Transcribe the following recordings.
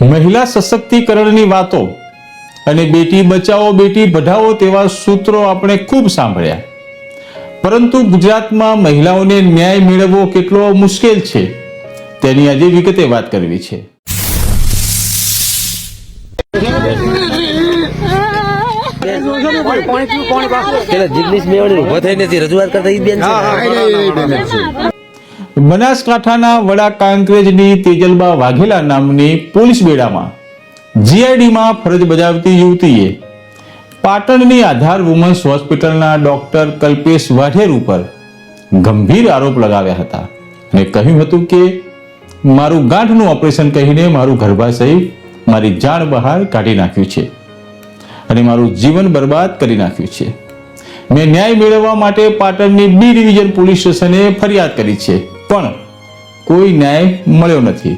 મહિલા સશક્તિકરણની વાતો અને બેટી બચાવો બેટી પઢાવો તેવા સૂત્રો આપણે ખૂબ સાંભળ્યા પરંતુ ગુજરાતમાં મહિલાઓને ન્યાય મેળવવો કેટલો મુશ્કેલ છે તેની આજે વિગતે વાત કરવી છે જિગ્નેશ મેવાણી ઊભો થઈ નથી રજૂઆત કરતા ઈ બેન છે બનાસકાંઠાના વડા કાંકરેજની તેજલબા વાઘેલા નામની પોલીસ બેડામાં જીઆઈડીમાં ફરજ બજાવતી યુવતીએ પાટણની આધાર વુમન્સ હોસ્પિટલના ડોક્ટર કલ્પેશ વાઢેર ઉપર ગંભીર આરોપ લગાવ્યા હતા અને કહ્યું હતું કે, મારું ગાંઠનું ઓપરેશન કહીને મારું ગર્ભાશય મારી જાણ બહાર કાઢી નાખ્યું છે અને મારું જીવન બરબાદ કરી નાખ્યું છે. મેં ન્યાય મેળવવા માટે પાટણની બી ડિવિઝન પોલીસ સ્ટેશને ફરિયાદ કરી છે. પણ કોઈ ન્યાય મળ્યો નથી.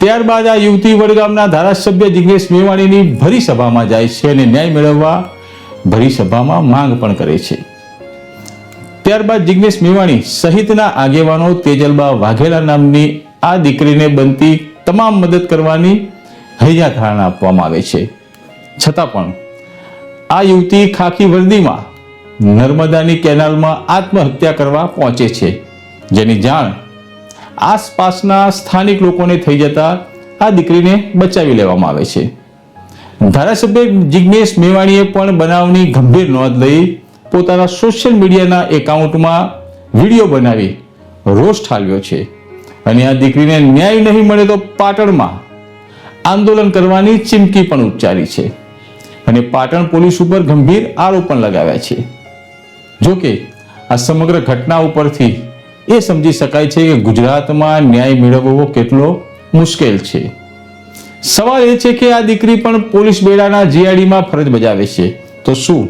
ત્યારબાદ આ યુવતી વડગામના ધારાસભ્ય જિગ્નેશ મેવાણીની ભરી સભામાં જાય છે અને ન્યાય મેળવવા ભરી સભામાં માંગ પણ કરે છે. ત્યારબાદ જિગ્નેશ મેવાણી સહિતના આગેવાનો તેજલબા વાઘેલા નામની આ દીકરીને બનતી તમામ મદદ કરવાની હૈયા ધારણા આપવામાં આવે છે. છતાં પણ આ યુવતી ખાખી વર્દીમાં નર્મદાની કેનાલમાં આત્મહત્યા કરવા પહોંચે છે. જેની જાણ આસપાસના સ્થાનિક લોકોને થઈ જતા આ દીકરીને બચાવી લેવામાં આવે છે. ધારાસભ્ય જિગ્નેશ મેવાણીએ પણ બનાવની ગંભીર નોંધ લઈ પોતાના સોશિયલ મીડિયાના એકાઉન્ટમાં વીડિયો બનાવી રોષ ઠાલવ્યો છે. અને આ દીકરીને ન્યાય નહીં મળે તો પાટણમાં આંદોલન કરવાની ચીમકી પણ ઉચ્ચારી છે. અને પાટણ પોલીસ ઉપર ગંભીર આરોપ પણ લગાવ્યા છે. જોકે આ સમગ્ર ઘટના ઉપરથી એ સમજી શકાય છે કે ગુજરાતમાં ન્યાય મેળવવો કેટલો મુશ્કેલ છે. સવાલ એ છે કે આ દીકરી પણ પોલીસ બેડાના જીઆઈડીમાં ફરજ બજાવે છે. તો શું?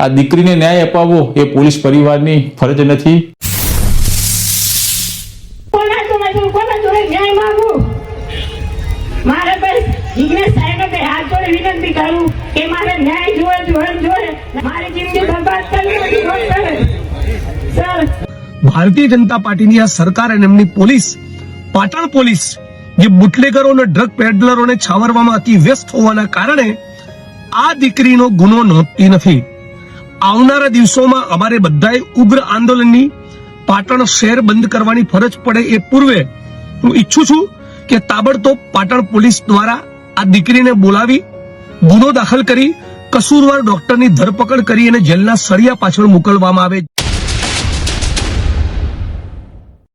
આ દીકરીને ન્યાય અપાવવો એ પોલીસ પરિવારની ફરજ નથી? જોડે જોડે જોડે કરું કે મારે ન્યાય જોવે જોવે જોવે. મારી જિંદગી બરબાદ કરવી ભારતીય જનતા પાર્ટીની આ સરકાર અને એમની પોલીસ, પાટણ પોલીસ, જે બુટલેગરો અને ડ્રગ પેડલરોને છાવરવામાં અતિ વ્યસ્ત હોવાના કારણે આ દીકરીનો ગુનો નોંધતી નથી. આવનારા દિવસોમાં અમારે બધાએ ઉગ્ર આંદોલનની પાટણ શહેર બંધ કરવાની ફરજ પડે એ પૂર્વે હું ઈચ્છું છું કે તાબડતોબ પાટણ પોલીસ દ્વારા આ દીકરીને બોલાવી, ગુનો દાખલ કરી, કસૂરવાર ડોક્ટરની ધરપકડ કરી અને જેલના સળિયા પાછળ મોકલવામાં આવે.